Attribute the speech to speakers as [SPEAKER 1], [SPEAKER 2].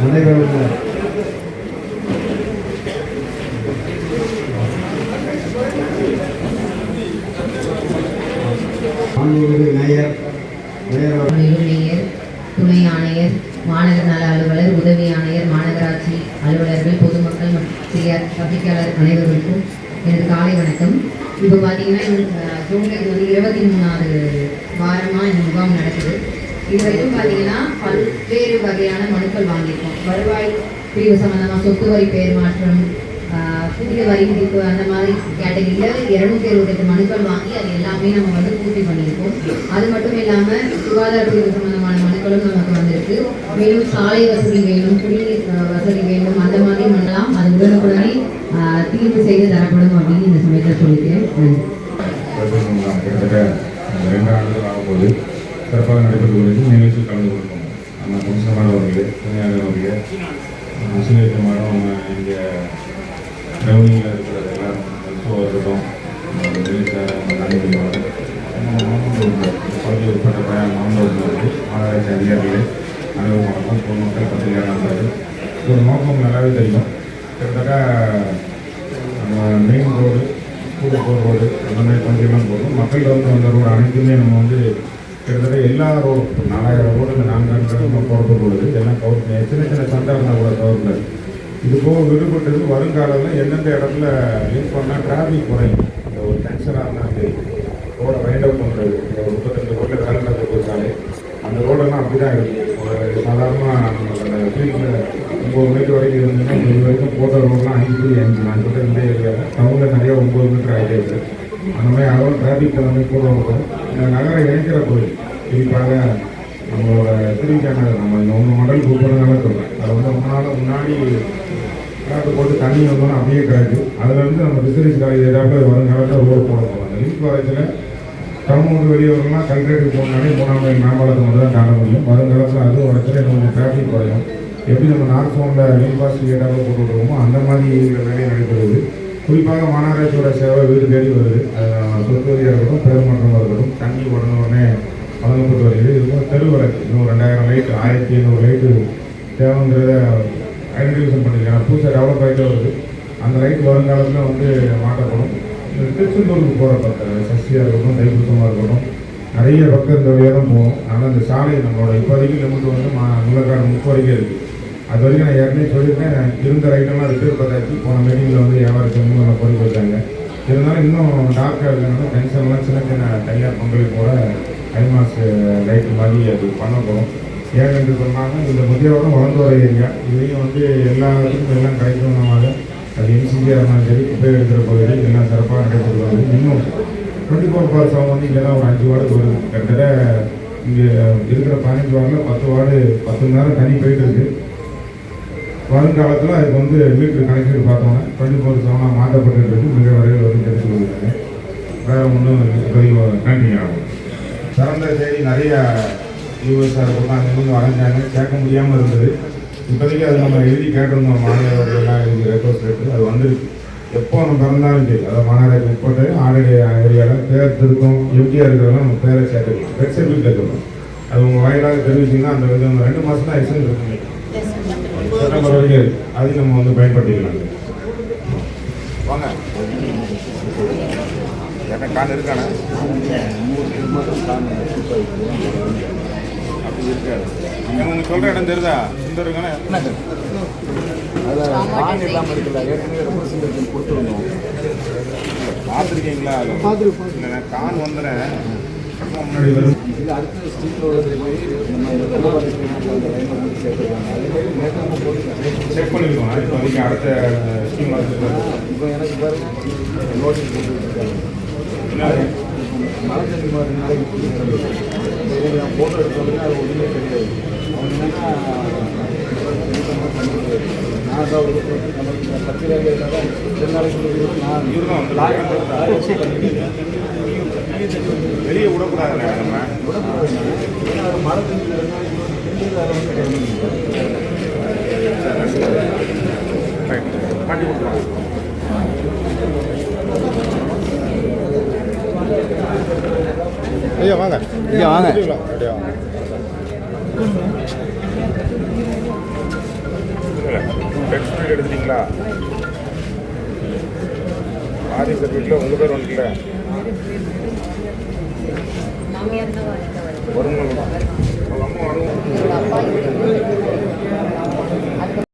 [SPEAKER 1] நடைபெறும் மேயர்
[SPEAKER 2] துணை ஆணையர் மாநகர நல அலுவலர் உதவி ஆணையர் மாநகராட்சி அலுவலர்கள் பொதுமக்கள் மற்றும் பத்திரிகையாளர் அனைவருக்கும் எனது காலை வணக்கம். இப்போ பார்த்தீங்கன்னா ஜூலை வந்து இருபத்தி மூணாவது வாரமாக இந்த முகாம் நடக்குது. இது வரைக்கும் பார்த்தீங்கன்னா பல்வேறு வகையான மனுக்கள் வாங்கியிருக்கோம். வருவாய் பிரிவு சம்பந்தமாக சொத்து வரி பெயர் மாற்றம் ஆஹ் புதிய வரி விதிப்பு அந்த மாதிரி கேட்டகரியில் இருநூத்தி எழுபத்தெட்டு மனுக்கள் வாங்கி அது எல்லாமே நம்ம வந்து பூர்த்தி பண்ணியிருக்கோம். அது மட்டும் இல்லாமல் சுகாதார பிரிவு சம்பந்தமான மனுக்களும் நமக்கு வந்திருக்கு. மேலும் சாலை வசதி வேணும் குடிநீர் வசதி வேண்டும் அந்த மாதிரி மனலாம் அது உடனுக்குடனே ஆஹ் தீர்வு செய்து தரப்படும் அப்படின்னு இந்த சமயத்தில் சொல்லிக்கிறேன் நன்றி.
[SPEAKER 3] சிறப்பாக நடைபெற்று வருகிறது நிகழ்ச்சியில் கலந்து கொள்வோம். நம்ம கமிஷனர் அவர்களே துணையாளர் அவர்களே முஸ்லீம் மேடம் இங்கே ரெவன்யூவில் இருக்கிற எல்லாரும். மருத்துவ இருக்கட்டும். பகுதி உட்பட்ட பயணம் மாணவர்கள் ஆராய்ச்சி அதிகாரிகளே அனைவரும் வணக்கம். பொதுமக்கள் பத்திரிகையாளர்கள் ஒரு நோக்கம் நல்லாவே தெரியும். கிட்டத்தட்ட நம்ம மெயின் ரோடு கூடுப்போர் ரோடு அந்த மாதிரி பகுதியெல்லாம் போகும். மக்கள் வந்து வந்த ரோடு அனைத்துமே நம்ம வந்து கிட்டத்தட்ட எல்லா ரோடும் நாலாயிரம் ரோடு இந்த நான்காயிரம் நம்ம போகிறது பொழுது எல்லாம் கவர் பண்ணி சின்ன சின்ன சண்டை கூட கவர்ல இது போக விடுபட்டது வருங்காலத்தில் எந்தெந்த இடத்துல யூஸ் பண்ணால் டிராஃபிக் குறையும். இந்த ஒரு டென்ஷனாக இருந்தால் ரோடை வைண்ட் அவுட் பண்ணுறது இந்த ஒரு முப்பத்தஞ்சு ரோட்டில் வேலை நடக்க சாலை அந்த ரோடெல்லாம் அப்படி தான் இருக்குது ஒரு சாதாரணமாக நம்ம அந்த ஃபீல்டில் ஒம்பது மீட்டர் வரைக்கும் இருந்ததுன்னா இது வரைக்கும் போட்ட ரோடெலாம் அஞ்சு அஞ்சு நான் சொல்ல இருந்தே டவுனில் நிறைய ஒம்பது மீட்டர் ஆகிட்டே இருக்குது அந்த மாதிரி அளவு டிராஃபிக் எல்லாமே கூட இருக்கும் இந்த இணைக்கிற கோயில். குறிப்பாக நம்மளோட திருவிக்கான நம்ம இந்த ஒன்று மண்டல் கூப்பிடுறதுனால சொல்கிறேன் அது வந்து ரொம்ப நாள் முன்னாடி கிராக்கு போட்டு தண்ணி வந்தோன்னா அப்படியே கிடக்கு. அதுலேருந்து நம்ம பிசினஸ் காலேஜ் ஏதாவது வருங்காலத்தில் ரோடு போட போகிறோம் அந்த லிங்க் காலேஜில் டவுன் விட்டு வெளியே போனாலே மூணாம் மைல் மேம்பாலத்தை மட்டும் தான் தாண்ட முடியும் வருங்காலத்தில் அதுவும் உடச்சல கொஞ்சம் டிராஃபிக் குறையும். எப்படி நம்ம நார்த் ஃபோனில் லிங்க் பாஸ் ஏதாவது போட்டுருக்கோமோ அந்த மாதிரி வேலையை நடைபெறுது. குறிப்பாக மாநகராட்சியோட சேவை வீடு தேடி வருது. அது சொத்து இருக்கட்டும் பெருமாற்றமாக இருக்கட்டும் தண்ணி உடனே உடனே வழங்கப்பட்டு வருகிறது. இதுவும் தெருவிளக்கு இன்னும் ரெண்டாயிரம் லைட் ஆயிரத்தி ஐநூறு லைட்டு தேவைங்கிறத ஐடென்டிஃபிகேஷன் பண்ணியிருக்காங்க புதுசாக டெவலப் ஆகிட்டே வருது. அந்த லைட் வருங்காலத்தில் வந்து மாற்றப்படும். இந்த திருச்செந்தூருக்கு போகிற பக்கம் சசியாக இருக்கட்டும் தைப்பூசமாக இருக்கட்டும் நிறைய பக்கம் இந்த வழியாக தான் போகும். ஆனால் இந்த சாலை நம்மளோட இப்போதைக்கு லிமிட் வந்து மா முள்ளக்காடு முப்பது வரைக்கும் இருக்குது அது வரைக்கும் நான் ஏற்கனவே சொல்லியிருக்கேன் இருந்த ரைட்டெல்லாம் ரிப்பேர் பார்த்தாச்சு போன மீட்டிங்கில் வந்து வியாபாரத்தை நல்லா கோரிக்கை வச்சாங்க இருந்தாலும் இன்னும் டார்க்காக இருக்கிறனால டென்ஷன்லாம் சின்ன சின்ன தனியார் பங்களிப்போட கைமாஸ் லைட் மாதிரி அது பண்ணப்படும் ஏன் என்று சொன்னாங்க இந்த முதியோரம் வளர்ந்து வர ஏரியா. இதையும் வந்து எல்லாத்துக்கும் எல்லாம் கிடைக்கணுமாக அது என்சிபியாக இருந்தாலும் சரி குப்பை எடுக்கிற பகுதி எல்லாம் சிறப்பாக நடைபெற்று வருது. இன்னும் டுவெண்ட்டி ஃபோர் பார் செவன் வந்து இங்கே தான் ஒரு அஞ்சு வார்டு வருது. கிட்டத்தட்ட இங்கே இருக்கிற பதினஞ்சு வார்டில் பத்து வார்டு பத்து மணி நேரம் தனி போயிட்டு இருக்குது வருங்காலத்தில் அதுக்கு வந்து மீட்டர் கணக்கீடு பார்த்தோம்னா டுவெண்ட்டி ஃபோர் செவனாக மாற்றப்பட்டு மிக விரைவில் வந்து தெரிஞ்சு கொடுக்குறாங்க வேறு ஒன்றும் இப்போதைக்கு நன்றி ஆகும் சிறந்த செய்தி நிறையா யூஎஸ்ஆர் இருக்கட்டும் அங்கேருந்து வரைஞ்சாங்க. கேட்க முடியாமல் இருந்தது. இப்போதைக்கு அது நம்ம எழுதி கேட்டிருந்தோம். மாநிலங்கள்லாம் எழுதி ரெக்வஸ்ட் எடுத்து. அது வந்துருக்கு எப்போ நம்ம பிறந்தாலும் சரி. அதாவது மாநகராட்சி உட்பட்டு ஆல்ரெடி ஏரியாவில் பேர் திருத்தம் எப்படியாக இருக்கிறவங்க நம்ம பேரை சேர்த்துக்கலாம். பெட் சர்டிஃபிகேட் இருக்கணும் அது உங்கள் வாயிலாக தெரிவிச்சிங்கன்னா அந்த விதம் ரெண்டு மாதம் தான் எக்ஸ்டென்ட் இருக்கு இருக்கு அதையும் நம்ம வந்து பயன்படுத்திக்கலாம் வாங்க. என்ன கான் இருக்கானே? அப்படி இருக்காது நீங்கள் உங்களுக்கு சொல்கிற இடம் தெரியுதா? இந்த இருக்கானே
[SPEAKER 4] கான் இல்லாமல் இருக்குல்ல ஏற்கனவே ரெப்ரசன்டேஷன் கொடுத்துருந்தோம்.
[SPEAKER 3] பார்த்துருக்கீங்களா? இல்லை கான் வந்துனேன் முன்னாடி வரும்.
[SPEAKER 4] இது அடுத்த ஸ்ட்ரீட் ரோடு போய் நம்ம அந்த லைனில் வந்து சேர்த்துருக்காங்க. அதே மாதிரி நேற்று நம்ம போட்டு
[SPEAKER 3] செக் பண்ணிருக்கோம் இப்போதைக்கு அடுத்த ஸ்கீம்
[SPEAKER 4] இப்போ எனக்கு பாருங்க நோட்டீஸ் போட்டுருக்காங்க தண்ணி மாதிரி நாளைக்கு புள்ளி கிடந்தது சரி நான் ஃபோட்டோ எடுத்து வந்து அது ஒன்றுமே தெரியாது. அவங்க என்னன்னா நான் தான் ஒரு பத்திரிகை நான் லாரி பண்ணிட்டு
[SPEAKER 3] வெளியே விடக்கூடாது. நம்ம
[SPEAKER 4] மழை
[SPEAKER 3] கொடுக்கலாம் ஐயா வாங்க.
[SPEAKER 4] ஐயா, வாங்க.
[SPEAKER 3] ரெடியா எடுத்துட்டீங்களா? ஆதி சர்டிஃபிகேட்டில் உங்கள் பேர்
[SPEAKER 2] வருது
[SPEAKER 3] வருங்க